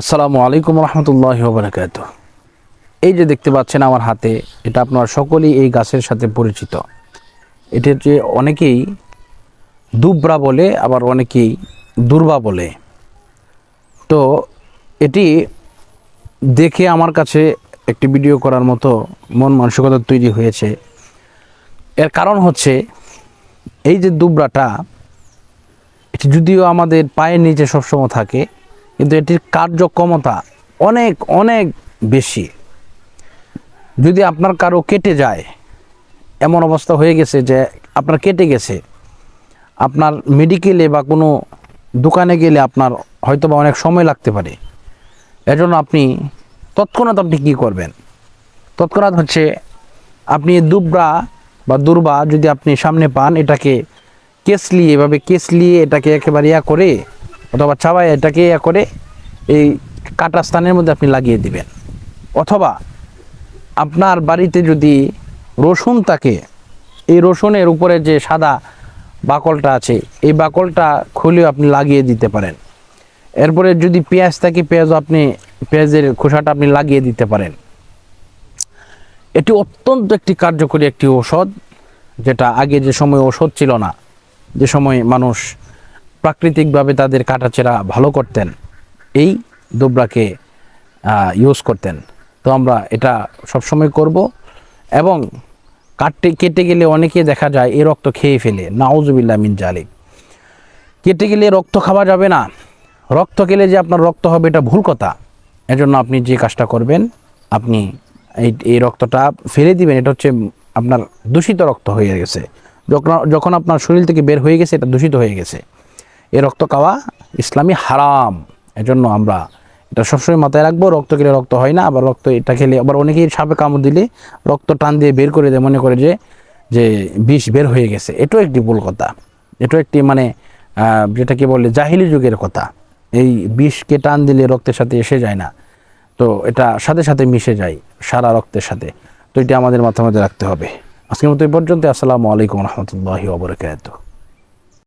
আসসালামু আলাইকুম রহমতুল্লাহ বারকাত এই যে দেখতে পাচ্ছেন আমার হাতে, এটা আপনারা সকলেই এই গাছের সাথে পরিচিত। এটা যে অনেকেই দুবরা বলে, আবার অনেকেই দুর্বা বলে। তো এটি দেখে আমার কাছে একটি ভিডিও করার মতো মন মানসিকতা তৈরি হয়েছে। এর কারণ হচ্ছে, এই যে দুবরাটা, এটি যদিও আমাদের পায়ের নিচে সবসময় থাকে কিন্তু এটির কার্যক্ষমতা অনেক অনেক বেশি। যদি আপনার কারও কেটে যায়, এমন অবস্থা হয়ে গেছে যে আপনার কেটে গেছে, আপনার মেডিকেলে বা কোনো দোকানে গেলে আপনার হয়তো বা অনেক সময় লাগতে পারে। এজন্য আপনি তৎক্ষণাৎ আপনি কী করবেন? তৎক্ষণাৎ হচ্ছে আপনি দুবরা বা দুর্বা যদি আপনি সামনে পান, এটাকে কেসলিয়ে এভাবে কেসলিয়ে এটাকে একেবারে ইয়া করে অথবা চাবায় এটাকে ইয়া করে এই কাটা স্থানের মধ্যে আপনি লাগিয়ে দিবেন। অথবা আপনার বাড়িতে যদি রসুন থাকে, এই রসুনের উপরে যে সাদা বাকলটা আছে, এই বাকলটা খুলেও আপনি লাগিয়ে দিতে পারেন। এরপরে যদি পেঁয়াজ থাকে, পেঁয়াজও আপনি, পেঁয়াজের খোসাটা আপনি লাগিয়ে দিতে পারেন। এটি অত্যন্ত একটি কার্যকরী একটি ঔষধ, যেটা আগে যে সময় ঔষধ ছিল না, যে সময় মানুষ প্রাকৃতিকভাবে তাদের কাটাচেরা ভালো করতেন। এই দুবরাকে ইউজ করতেন। তো আমরা এটা সবসময় করব এবং কাটতে, কেটে গেলে অনেকে দেখা যায় এ রক্ত খেয়ে ফেলে। নাউজুবিল্লা মিন জালিক। কেটে গেলে রক্ত খাওয়া যাবে না। রক্ত খেলে যে আপনার রক্ত হবে এটা ভুল কথা। এজন্য আপনি যে কাজটা করবেন, আপনি এই এই রক্তটা ফেলে দিবেন, এটা হচ্ছে আপনার দূষিত রক্ত হয়ে গেছে। যখন যখন আপনার শরীর থেকে বের হয়ে গেছে, এটা দূষিত হয়ে গেছে। এই রক্ত খাওয়া ইসলামী হারাম। এজন্য আমরা এটা সবসময় মাথায় রাখব রক্ত খেলে রক্ত হয় না আবার রক্ত এটা খেলে আবার অনেকেই সাপে কামড় দিলে রক্ত টান দিয়ে বের করে দেয় মনে করে যে যে বিষ বের হয়ে গেছে। এটাও একটি ভুল কথা। এটাও একটি মানে আহ, যেটাকে বলে জাহিলি যুগের কথা। এই বিষকে টান দিলে রক্তের সাথে এসে যায় না। তো এটা সাথে সাথে মিশে যায় সারা রক্তের সাথে। তো এটা আমাদের মাথায় মাথায় রাখতে হবে। আজকের মতো এই পর্যন্ত আসসালামু আলাইকুম রহমতুল্লাহি